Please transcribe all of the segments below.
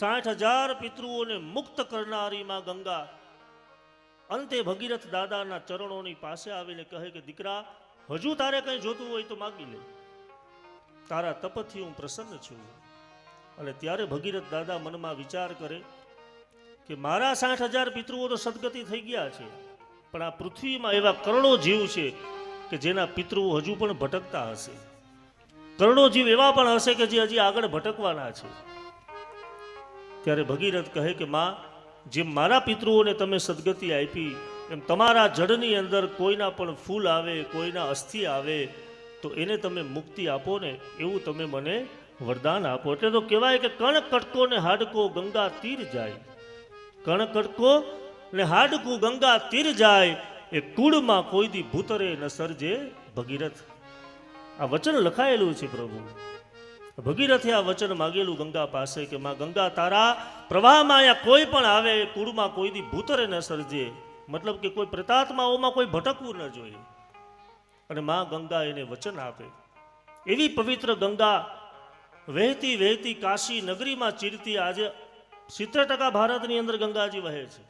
સાઠ હજાર પિતૃઓને મુક્ત કરનારી માં ગંગા. અંતે ભગીરથ દાદાના ચરણોની પાસે આવીને કહે કે, દીકરા, હજુ તારે કંઈ જોતું હોય તો માગી લે. તારા તપથી હું પ્રસન્ન છું. અને ત્યારે ભગીરથ દાદા મનમાં વિચાર કરે કે, મારા સાઠ હજાર પિતૃઓ તો સદગતિ થઈ ગયા છે, પણ આ પૃથ્વીમાં એવા કરોડો જીવ છે કે જેના પિતૃઓ હજુ પણ ભટકતા હશે. કરોડો જીવ એવા પણ હશે કે જે હજી આગળ ભટકવાના છે. ત્યારે ભગીરથ કહે કે, માં જેમ મારા પિતૃઓને તમે સદગતિ આપી, એમ તમારા જડની અંદર કોઈના પણ ફૂલ આવે, કોઈના અસ્થિ આવે, તો એને તમે મુક્તિ આપો ને એવું તમે મને વરદાન આપો. એટલે તો કહેવાય કે કણ કટકો ને હાડકો ગંગા તીર જાય. કણ કટકો ને હાડકું ગંગા તીર જાય, એ કુળમાં કોઈ દી ભૂતરે ન સર્જે ભગીરથ. આ વચન લખાયેલું છે પ્રભુ. ભગીરથે આ વચન માગેલું ગંગા પાસે કે, માં ગંગા, તારા પ્રવાહમાં અહીંયા કોઈ પણ આવે, કુળમાં કોઈ દી ભૂતરે ન સર્જે. મતલબ કે કોઈ પ્રેતાત્માઓમાં કોઈ ભટકવું ન જોઈએ. અને માં ગંગા એને વચન આપે. એવી પવિત્ર ગંગા વહેતી વહેતી કાશી નગરીમાં ચીરતી આજે સિત્તેર ટકા ભારતની અંદર ગંગાજી વહે છે.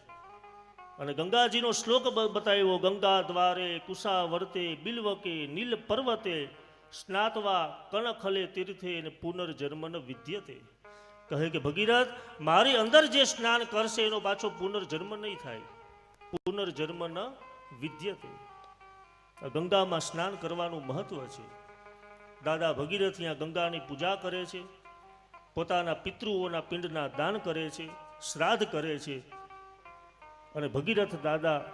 અને ગંગાજીનો શ્લોક બતાવ્યો, ગંગા દ્વારે કુશા વર્તે બિલ્વકે, નીલ પર્વતે સ્નાતવા કણખલે તીર્થે પુનર્જન્મન વિદ્યતે. કહે કે, ભગીરથ, મારી અંદર જે સ્નાન કરશે એનો પાછો પુનર્જન્મ નહીં થાય. પુનર્જન્મ ન વિદ્યતે ગંગામાં સ્નાન કરવાનું મહત્વ છે. દાદા ભગીરથ ત્યાં ગંગાની પૂજા કરે છે. પોતાના પિતૃઓના પિંડના દાન કરે છે, શ્રાદ્ધ કરે છે. અને ભગીરથ દાદા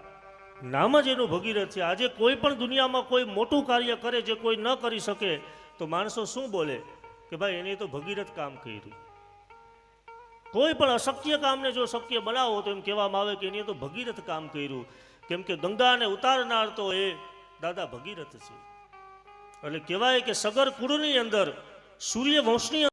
નામ જ એનું ભગીરથ છે. આજે કોઈ પણ દુનિયામાં કોઈ મોટું કાર્ય કરે જે કોઈ ન કરી શકે, તો માણસો શું બોલે? કે ભાઈ, એને તો ભગીરથ કામ કર્યું. કોઈ પણ અશક્ય કામને જો શક્ય બનાવો, તો એમ કહેવામાં આવે કે એને તો ભગીરથ કામ કર્યું. કેમ કે ગંગાને ઉતારનાર તો એ દાદા ભગીરથ છે. એટલે કહેવાય કે સગર કુળની અંદર સૂર્ય વંશની